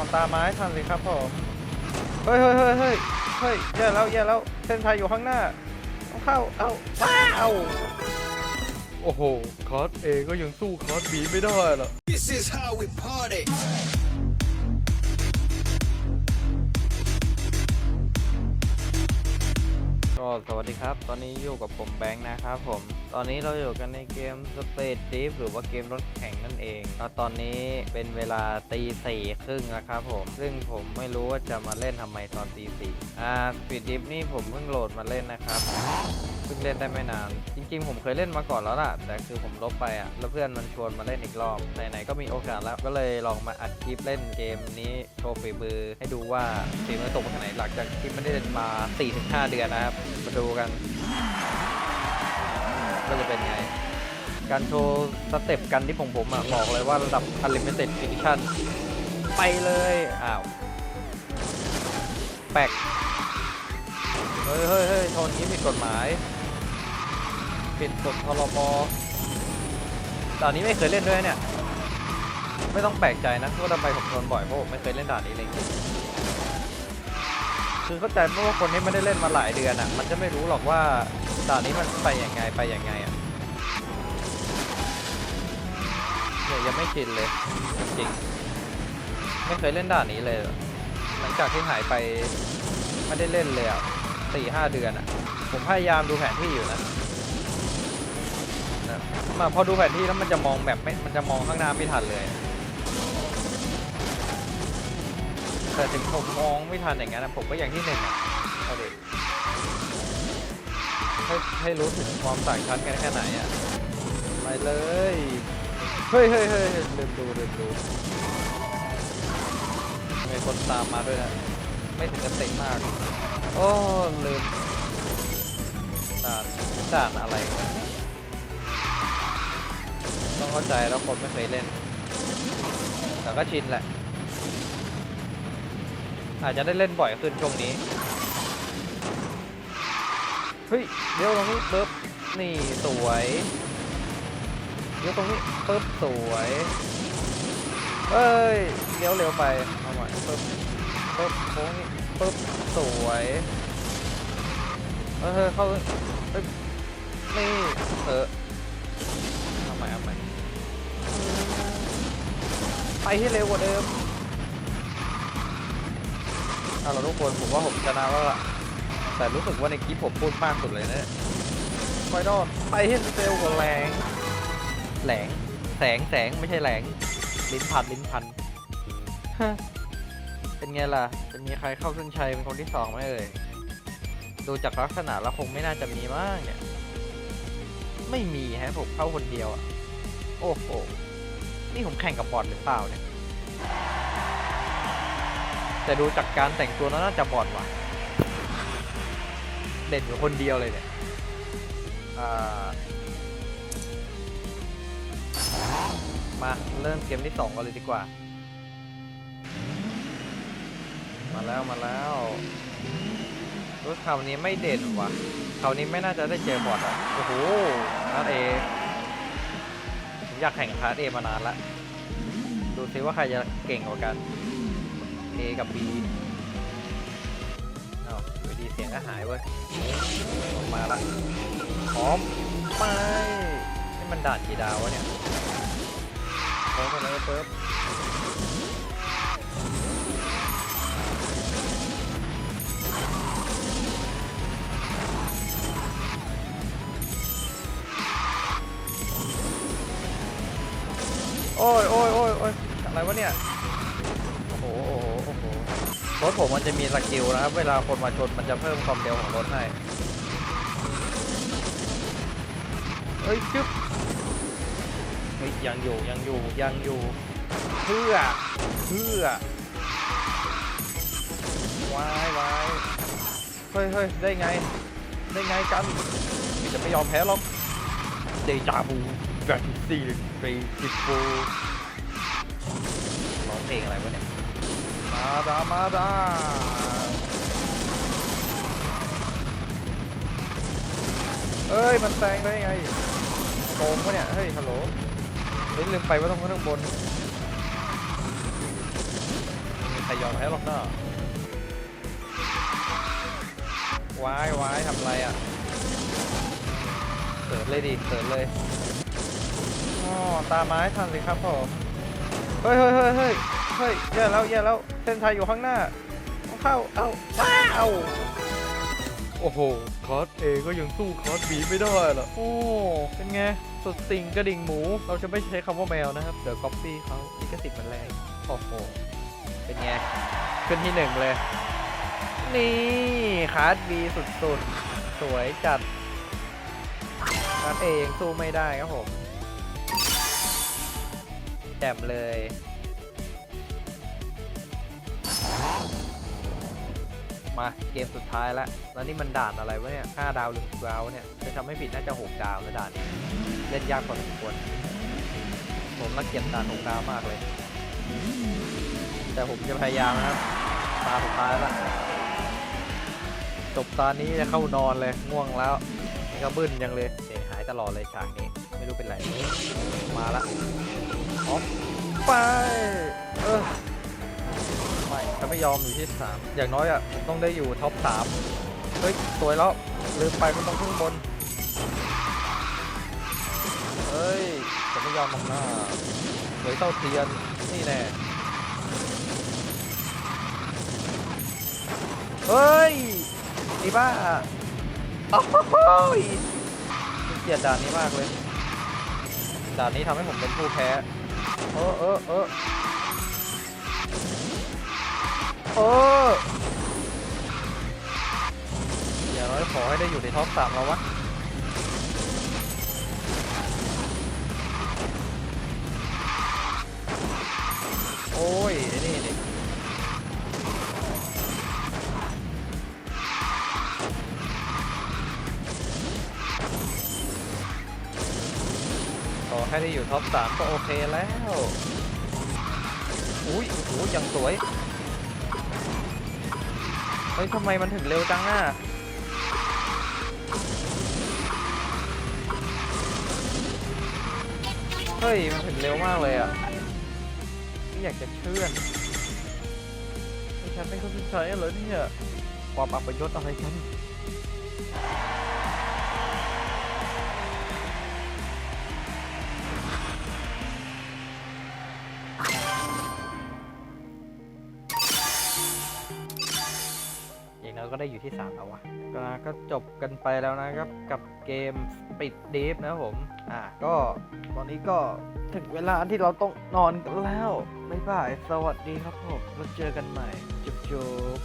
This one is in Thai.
อนตามไม้ทันสิครับผมเฮ้ยเฮ้ยเฮ้ยเฮ้ยเฮ้ยแย่แล้วแย่แล้วเส้นชัยอยู่ข้างหน้าต้องเข้าเอาว้าวโอ้โห คอสเอก็ยังสู้คอสบีไม่ได้หรอ This is how we party. สวัสดีครับ ตอนนี้อยู่กับผมแบงค์นะครับผม ตอนนี้เราอยู่กันในเกม Space Thief หรือว่าเกมรถแข่งนั่นเองแล้วตอนนี้เป็นเวลาตีสี่ครึ่งนะครับผม ซึ่งผมไม่รู้ว่าจะมาเล่นทำไมตอนตีสี่อ่า Speed Thief นี่ผมเพิ่งโหลดมาเล่นนะครับ พิ่งเล่นได้ไม่นาน จริง ๆ ผมเคยเล่นมาก่อนแล้วล่ะ แต่คือผมลบไปอะ แล้วเพื่อนมันชวนมาเล่นอีกรอบ ไหนๆ ก็มีโอกาสแล้ว ก็เลยลองมาอัดคลิปเล่นเกมนี้โชว์ฝีมือให้ดูว่าฝีมือตกมาขนาดไหนหลังจากที่ไม่ได้เล่นมา 4-5 เดือนนะครับ มาดูกันว่าจะเป็นไง การโชว์สเต็ปกันที่ผมผมอะบอกเลยว่าระดับ Unlimited Edition ไปเลย อ้าว แปลกเฮ้ยเฮ้ยเฮ้ยโทนนี้ผิดกฎหมาย ผิดกฎพรบด่านนี้ไม่เคยเล่นด้วยเนี่ย ไม่ต้องแปลกใจนะว่าทำไมผมโดนบ่อยเพราะผมไม่เคยเล่นด่านนี้เลยคือเข้าใจเพราะว่าคนที่ไม่ได้เล่นมาหลายเดือนอะ มันจะไม่รู้หรอกว่าด่านนี้มันไปยังไงไปยังไงอะเนี่ยยังไม่ชินเลยจริงไม่เคยเล่นด่านนี้เลย หลังจากที่หายไปไม่ได้เล่นเลยอะสี่ห้าเดือนอะ ผมพยายามดูแผนที่อยู่นะ มาพอดูแผนที่แล้วมันจะมองแบบไม่มันจะมองข้างหน้าไม่ทันเลย แต่ถึงผมมองไม่ทันอย่างนั้นนะผมก็อย่างที่หนึ่งอะเอาดิให้ให้รู้ถึงความต่างชั้นกันแค่ไหนอะไปเลย เฮ้ยเฮ้ยเฮ้ยลืมดูลืมดูมีคนตามมาด้วยนะ ไม่ถึงกับเตะมาก โอ้ลืมด่านด่านอะไร เข้าใจแล้วคนไม่เคยเล่น แต่ก็ชินแหละ อาจจะได้เล่นบ่อยขึ้นช่วงนี้ เฮ้ยเดี๋ยวตรงนี้ปึ๊บนี่สวยเดี๋ยวตรงนี้ปึ๊บสวยเอ้ยเลี้ยวเร็วไปเอาใหม่ปึ๊บปึ๊บโค้งนี้ปึ๊บสวยเออเข้าเอ้ยนี่เออ ไปให้เร็วกว่าเดิมเอาล่ะทุกคนผมว่าผมชนะแล้วล่ะ แต่รู้สึกว่าในคลิปผมพูดมากสุดเลยนะไปดอดไปให้เร็วกว่าแรงแหลงแสงแสงไม่ใช่แหลงลิ้นพันลิ้นพันฮะเป็นไงล่ะ จะมีใครเข้าเส้นชัยเป็นคนที่สองไหมเอ่ยดูจากลักษณะแล้วคงไม่น่าจะมีมากเนี่ย ไม่มีฮะผมเข้าคนเดียวอะโอ้โห นี่ผมแข่งกับบอทหรือเปล่าเนี่ย แต่ดูจากการแต่งตัวแล้วน่าจะบอทว่ะ เด่นอยู่คนเดียวเลยเนี่ยมาเริ่มเกมที่สองกันเลยดีกว่า มาแล้วมาแล้วรู้คราวนี้ไม่เด่นว่ะคราวนี้ไม่น่าจะได้เจอบอทอะ โอ้โหอาร์เอ อยากแข่งคาร์เอมานานละ ดูซิว่าใครจะเก่งกว่ากัน A กับ B อ้าวอยู่ดีเสียงก็หายเว้ยออกมาละพร้อมไปนี่มันด่านกี่ดาววะเนี่ยโค้งไปเลยปึ๊บ วะเนี่ย โอ้โห โอ้โห โอ้โห รถผมมันจะมีสกิลนะครับ เวลาคนมาชนมันจะเพิ่มความเร็วของรถให้ เฮ้ยจึ๊บเฮ้ยยังอยู่ยังอยู่ยังอยู่ เพื่อ เพื่อวายวายเฮ้ยเฮ้ยได้ไง ได้ไงกันจะไม่ยอมแพ้หรอกเดจาบูแบทซีเฟสิฟูร้อง เพลงอะไรวะเนี่ย มาดามาดาเอ้ย มันแซงได้ไงโกงปะเนี่ย เฮ้ย ฮัลโหลเฮ้ยลืมไปว่าต้องขึ้นข้างบนยอมแพ้หรอกเนาะวายวายทำไรอะเสิร์ฟเลยดิเสิร์ฟเลยอ๋อตาไม้ทันสิครับผม เฮ้ยเฮ้ยเฮ้ยเฮ้ย เฮ้ยแย่แล้วแย่แล้วเส้นชัยอยู่ข้างหน้าต้องเข้าเอาว้าวโอ้โหคอสเอก็ยังสู้คอสบีไม่ได้เหรอโอ้เป็นไงสุดติ่งกระดิ่งหมู เราจะไม่ใช้คำว่าแมวนะครับ เดี๋ยวก๊อปปี้เขาลิขสิทธิ์มันแรงโอ้โหเป็นไงขึ้นที่หนึ่งเลย นี่คาร์ดบีสุดๆ สวยจัดคาร์ดเองสู้ไม่ได้ครับผมแจ่มเลย มาเกมสุดท้ายแล้ว แล้วนี่มันด่านอะไรวะเนี่ย5ดาวหรือ6ดาวเนี่ยจะจำไม่ผิดน่าจะ6ดาวแล้วด่านนี้เล่นยากพอสมควรผมรักเกียดด่าน6ดาวมากเลย แต่ผมจะพยายามนะครับ ตาสุดท้ายแล้วจบตอนนี้จะเข้านอนเลยง่วงแล้วนี่ก็บึ้นยังเลยเสียหายตลอดเลยฉากนี้ไม่รู้เป็นไร มาละออฟไปเออ ไม่ถ้าไม่ยอมอยู่ที่สามอย่างน้อยอะผมต้องได้อยู่ท็อปสามเฮ้ยสวยแล้วลืมไปมันต้องขึ้นบนเฮ้ยจะไม่ยอมมองหน้าสวยเต้าเทียนนี่แน่เฮ้ยไอ้บ้าโอ้โหยเกลียดด่านนี้มากเลยด่านนี้ทำให้ผมเป็นผู้แพ้เออเออเออ เอออย่างน้อยขอให้ได้อยู่ในท็อปสามแล้ววะโอ้ยไอ้นี่นี่ขอให้ได้อยู่ท็อปสามก็โอเคแล้ว อุ้ยโอ้โหยังสวย ฮ้ยทำไมมันถึงเร็วจังอะเฮ้ย มันถึงเร็วมากเลยอะไม่อยากจะเชื่อนฉันเป็นคนสุดท้ายเหรอเนี่ยความอัปยศอะไรกัน เราก็ได้อยู่ที่ 3 แล้ววะก็ก็จบกันไปแล้วนะครับกับเกมปิดเดฟนะผม อะก็ตอนนี้ก็ถึงเวลาที่เราต้องนอนกันแล้ว บ๊ายบาย สวัสดีครับผมแล้วเจอกันใหม่ จุ๊บ